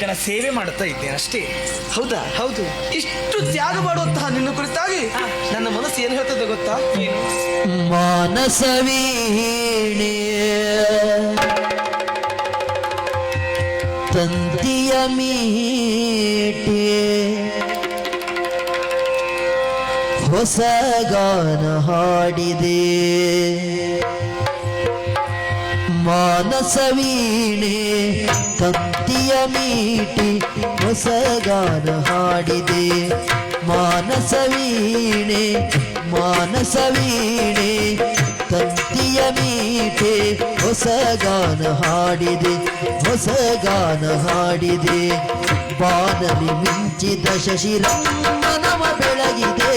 ನಾಯಕನ ಸೇವೆ ಮಾಡುತ್ತಾ ಇದ್ದೇನೆ ಅಷ್ಟೇ. ಹೌದಾ? ಹೌದು. ಇಷ್ಟು ತ್ಯಾಗ ಮಾಡುವಂತಹ ನಿನ್ನ ಕುರಿತಾಗಿ ನನ್ನ ಮನಸ್ಸು ಏನು ಹೇಳ್ತದೆ ಗೊತ್ತಾ? ಮಾನಸವೀಣೆ ತಂತಿಯ ಮೀಟೆ. ಹೊಸ ಗಾನ ಹಾಡಿದೆ. ಮಾನಸವೀಣೆ ತಂತಿಯ ಮೀಟಿ ಹೊಸಗಾನ ಹಾಡಿದೆ. ಮಾನಸವೀಣೆ ಮಾನಸವೀಣೆ ತಂತಿಯ ಮೀಟೆ ಹೊಸಗಾನ ಹಾಡಿದೆ ಹೊಸಗಾನ ಹಾಡಿದೆ. ಬಾನಲಿ ಮಿಂಚಿದ ಶಶಿರಂಗನವ ಬೆಳಗಿದೆ.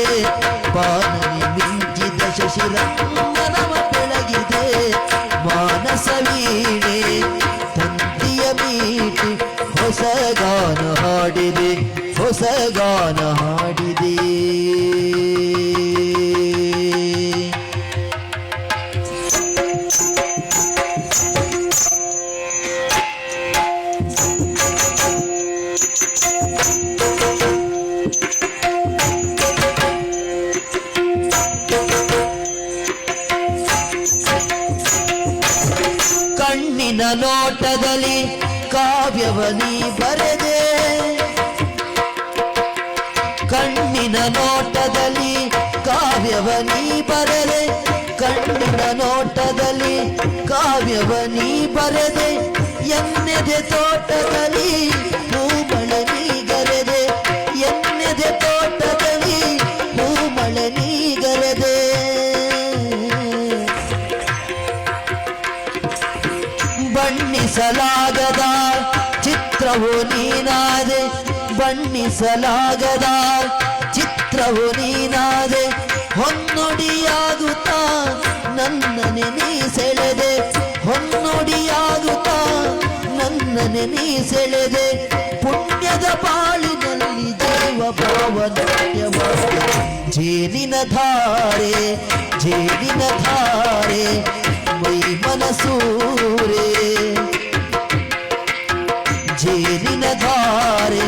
ಬಾನಲಿ ಮಿಂಚಿದ ಶಶಿರಂಗನವ ವೀಣೆ ತಂತಿಯ ಮೀಟಿ ಹೊಸ ಗಾನ ಹಾಡಿದೆ ಹೊಸ ಗಾನ ಹಾಡಿದೆ. ನೋಟದಲ್ಲಿ ಕಾವ್ಯವನಿ ಬರೆದೆ. ಕಣ್ಣಿನ ನೋಟದಲ್ಲಿ ಕಾವ್ಯವನಿ ಬರೆದೆ. ಕಣ್ಣಿನ ನೋಟದಲ್ಲಿ ಕಾವ್ಯವನಿ ಬರೆದೆ. ಎನ್ನೆದೆ ತೋಟದಲ್ಲಿ ಬಣ್ಣಿಸಲಾಗದ ಚಿತ್ರವು ನೀನಾದೆ ಬಣ್ಣಿಸಲಾಗದ ಚಿತ್ರವು ನೀನಾದೆ ಹೊನ್ನೊಡಿಯಾಗುತ್ತಾ, ನನ್ನನೆ ನೀ ಸೆಳೆದೆ, ಹೊನ್ನೊಡಿಯಾಗುತ್ತಾ, ನನ್ನನೆ ನೀ ಸೆಳೆದೆ, ಪುಣ್ಯದ ಬಾಳಿನಲ್ಲಿ ದೇವ ಭಾವನಾಟ್ಯ ಜೇನಿನ ಧಾರೆ ಜೇನಿನ ಧಾರೆ, ಮೈ ಮನಸೂರೆ ಜೇನಿನ ಧಾರೆ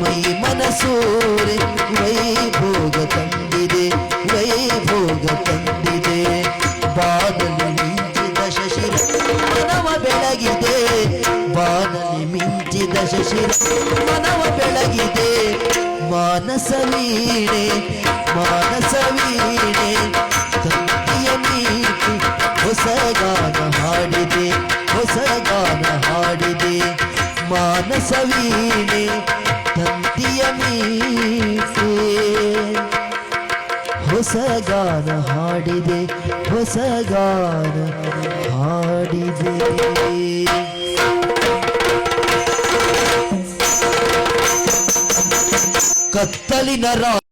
ಮೈ ಮನಸೂರೆ ವೈಭೋಗ ತಂದಿದೆ ವೈಭೋಗ ತಂದಿದೆ. ಬಾನಲಿ ಮಿಂಚಿದ ಶಶಿರ ಮನವ ಬೆಳಗಿದೆ ಬಾದಲಿ ಮಿಂಚಿದ ಶಶಿರ ಮನವ ಬೆಳಗಿದೆ. ಮಾನಸ ವೀಣೆ ಹಾಡಿದೆ ಹೊಸ ಗಾನ ಹಾಡಿದೆ. ಕತ್ತಲಿನ ರಾ